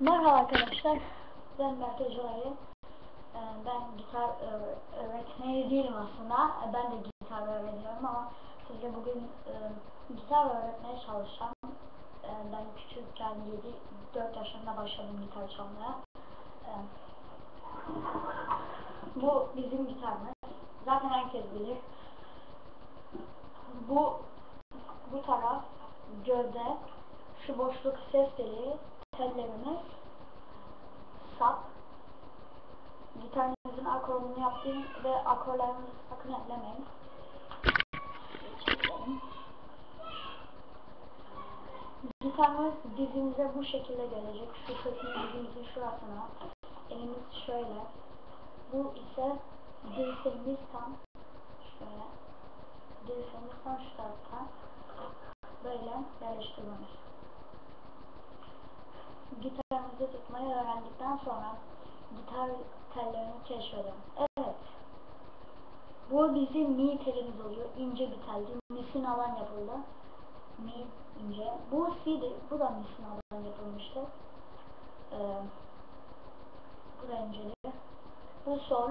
Merhaba arkadaşlar, ben Berke Jolayı. Ee, Ben gitar öğ- öğretmeni değilim aslında. Ben de gitar öğreniyorum ama size bugün e, gitar öğretmeye çalışacağım. Ee, Ben küçükken 7-4 yaşında başladım gitar çalmaya. Ee, Bu bizim gitarımız. Zaten herkes bilir. Bu bu taraf gövde, şu boşluk ses deliği, tellerimiz, sap, gitarınızın akorunu yaptığım ve akorlarınızı sakın eklemeyin. Geçelim. Gitarımız dizimize bu şekilde gelecek. Şu sesini dizimizin şurasına. Elimiz şöyle. Bu ise dirseğimiz tam şöyle. Dirseğimiz tam şu tarafta. Böyle yerleştirmemiz. Gitarımızı tutmayı öğrendikten sonra gitar tellerini keşfedelim. Evet. Bu bizim mi telimiz oluyor. İnce bir teldi. Misin alan yapıldı. Mi ince. Bu si'dir. Bu da misin alan yapılmıştı. Ee, bu da inceli. Bu sol.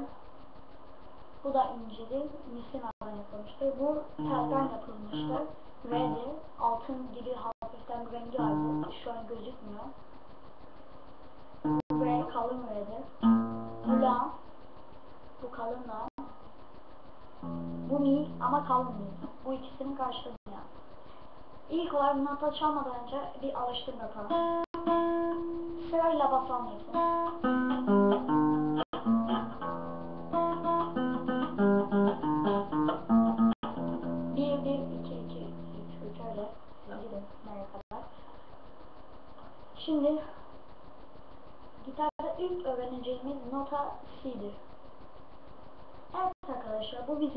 Bu da inceli. Misin alan yapılmıştır. Bu telden yapılmıştır. Re'dir. Altın gibi hafiften bir rengi vardı. Şu an gözükmüyor. Kalın Re'dir. Bu la. Bu kalın la. Bu mi ama kalın mi. Bu ikisinin karşılığı yani. İlk olarak nota çalmadan önce bir alıştırma yapalım. Sırayla basalım hepsini.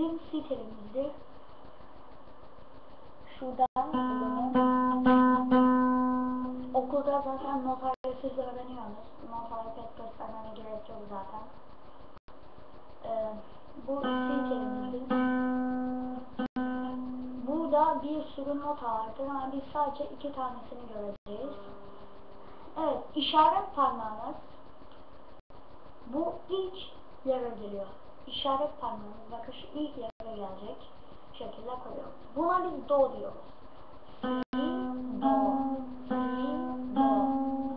Bizim C telimizdir. Şuradan okulda zaten notayı siz öğreniyorsunuz. Notayı pek göstermeme gerek yok zaten. Ee, bu telimizdir. Burada bir sürü nota vardır ama biz sadece iki tanesini göreceğiz. Evet, işaret parmağınız bu ilk yere geliyor. İşaret parmağınız bakın şu ilk yere gelecek şekilde koyuyoruz. Buna biz do diyoruz. Si, do, si, do,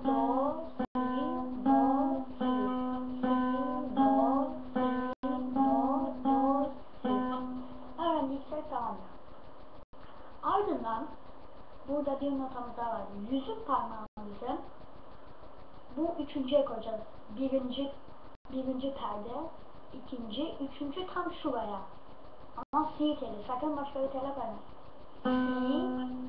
do, si, do, si, si, do, si, do, do, si. Öğrendiysek tamamdır. Ardından burada bir notamız daha var. Yüzük parmağımızı bu üçüncüye koyacağız. Birinci, birinci perde, ikinci, üçüncü tam şuraya. Ama si teli. Sakın başka bir tele koyma. Si,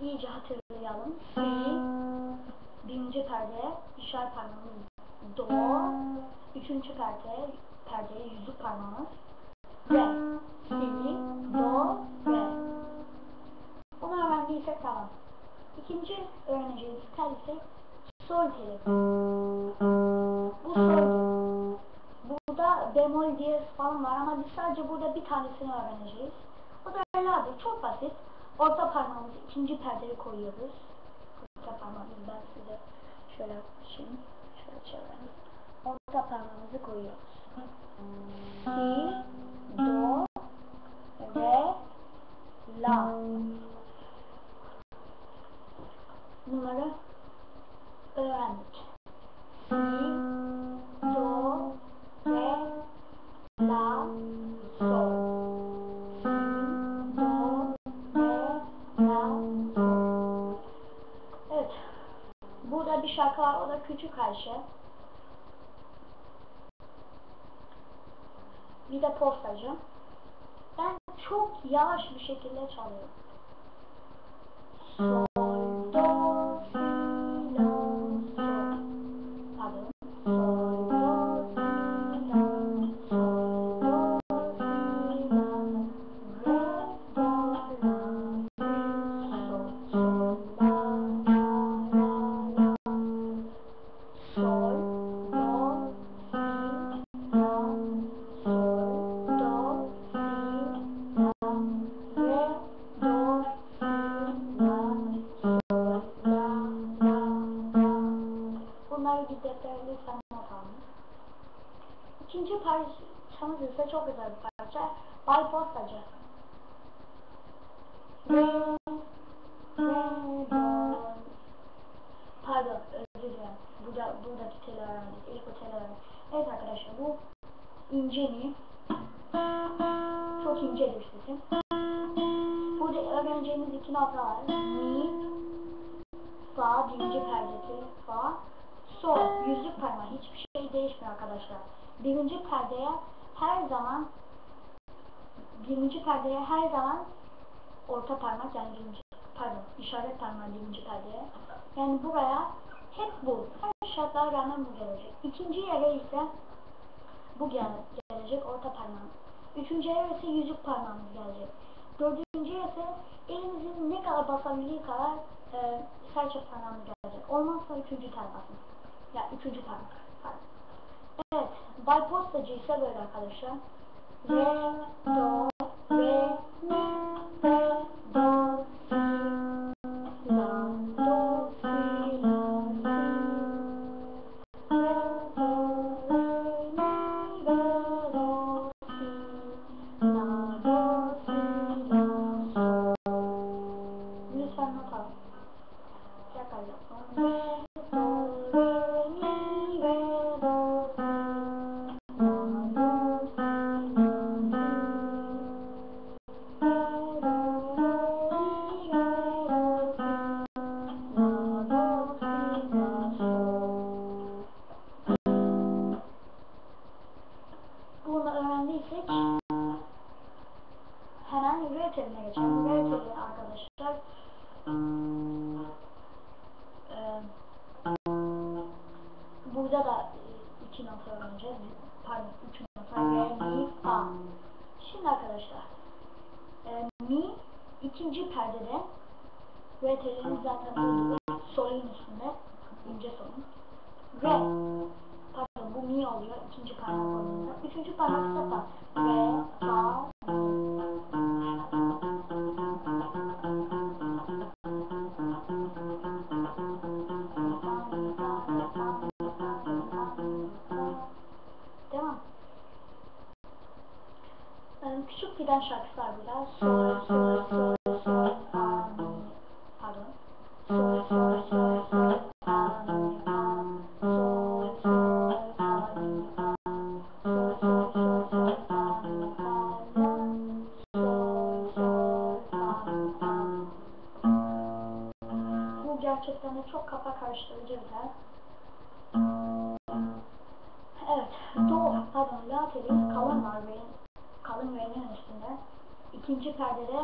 İyice hatırlayalım. Si, birinci perdeye işaret parmağımız do, üçüncü perdeye, perdeye yüzük parmağımız re, si, do, re. Bunu öğrendiysek tamam. İkinci öğreneceğimiz tel ise sol teli. Bu sol. Burada bemol diyez falan var ama biz sadece burada bir tanesini öğreneceğiz. O da ladır. Çok basit. Orta parmağımızı ikinci perdeye koyuyoruz. Orta parmağımızı ben size şöyle şimdi şöyle çevirelim. Orta parmağımızı koyuyoruz. Si, do, re, la. Bunları öğrendik. Burada bir şarkı var. O da Küçük Ayşe. Bir de postacı. Ben çok yavaş bir şekilde çalıyorum. Sol, do, gideceklerini sana kalmış. İkinci parçamız ise çok güzel bir parça. Bay Postacı. Pardon özür dilerim. Burada, buradaki teli öğrendik. İlk o teli öğrendik. Evet arkadaşlar bu ince mi? Çok ince bir sesim. Burada öğreneceğimiz iki nota var. Mi, fa, birinci perdesi, fa, sol, yüzlük parmağı. Hiçbir şey değişmiyor arkadaşlar. Birinci perdeye her zaman birinci perdeye her zaman orta parmak yani birinci pardon işaret parmağı birinci perdeye. Yani buraya hep bu. Her şartlara rağmen bu gelecek. İkinci yere ise bu gel gelecek orta parmağımız. Üçüncü yere ise yüzük parmağımız gelecek. Dördüncü ise elimizin ne kadar basabildiği kadar e, serçe parmağımız gelecek. Olmazsa üçüncü tel basın. Ya yani üçüncü. Pardon. Evet. Bypostacı ise böyle arkadaşlar. Re, do, re, mi, ikinci perdede re telinin zaten olduğu solun üstünde ince solun. Re pardon bu mi oluyor? İkinci parmak olduğunda. Üçüncü parmak ise fa. Re, fa, küçük giden şarkısı var burada. Sol, sol, çok kafa karıştırıcı bir. Evet, do, pardon, la teli kalın var benim, kalın R'nin üstünde. İkinci perdede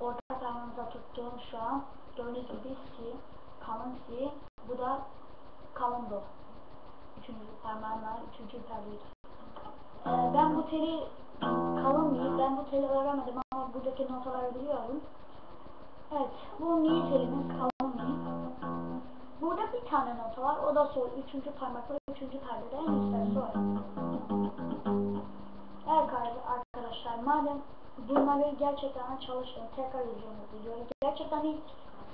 orta parmağımıza tuttuğum şu an gördüğünüz gibi si, kalın si, bu da kalın do. Üçüncü parmağımla üçüncü perdeyi ee, ben bu teli kalın mi, ben bu teli öğrenmedim ama buradaki notaları biliyorum. Evet, bu mi telimiz kalın. Burada bir tane nota var. O da sol. Üçüncü parmakla üçüncü perdede en üstte sol. Evet arkadaşlar madem bunları gerçekten çalışın. Tekrar izliyorum videoyu. Gerçekten hiç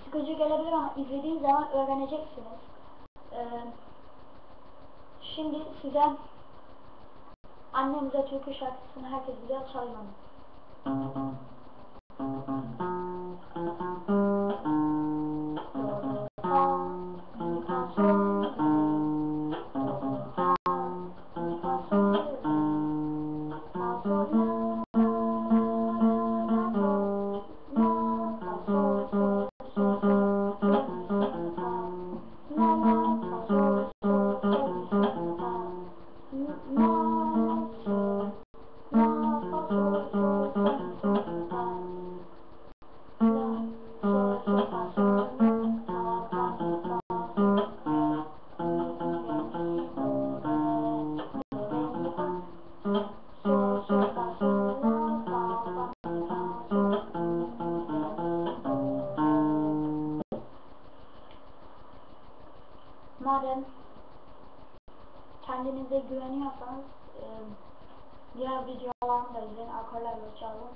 sıkıcı gelebilir ama izlediğiniz zaman öğreneceksiniz. Ee, şimdi size annemize türkü şarkısını herkes biliyor çalıyorum. Da izleyin. Akorlarla çalın.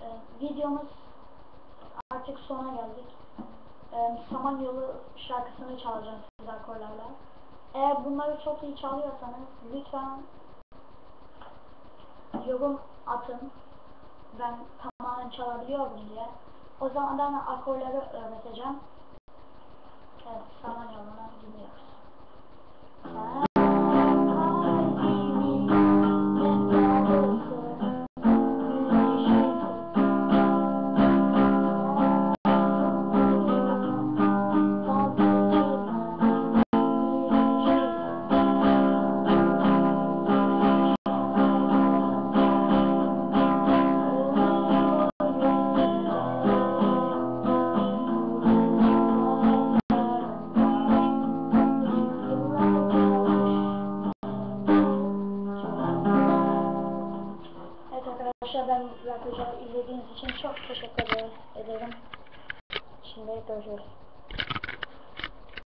E, videomuz artık sona geldik. E, Samanyolu şarkısını çalacağım size akorlarla. Eğer bunları çok iyi çalıyorsanız lütfen yorum atın. Ben tamamen çalabiliyorum diye. O zaman ben akorları öğreteceğim. Evet, zaman yoluna gidiyoruz. Sen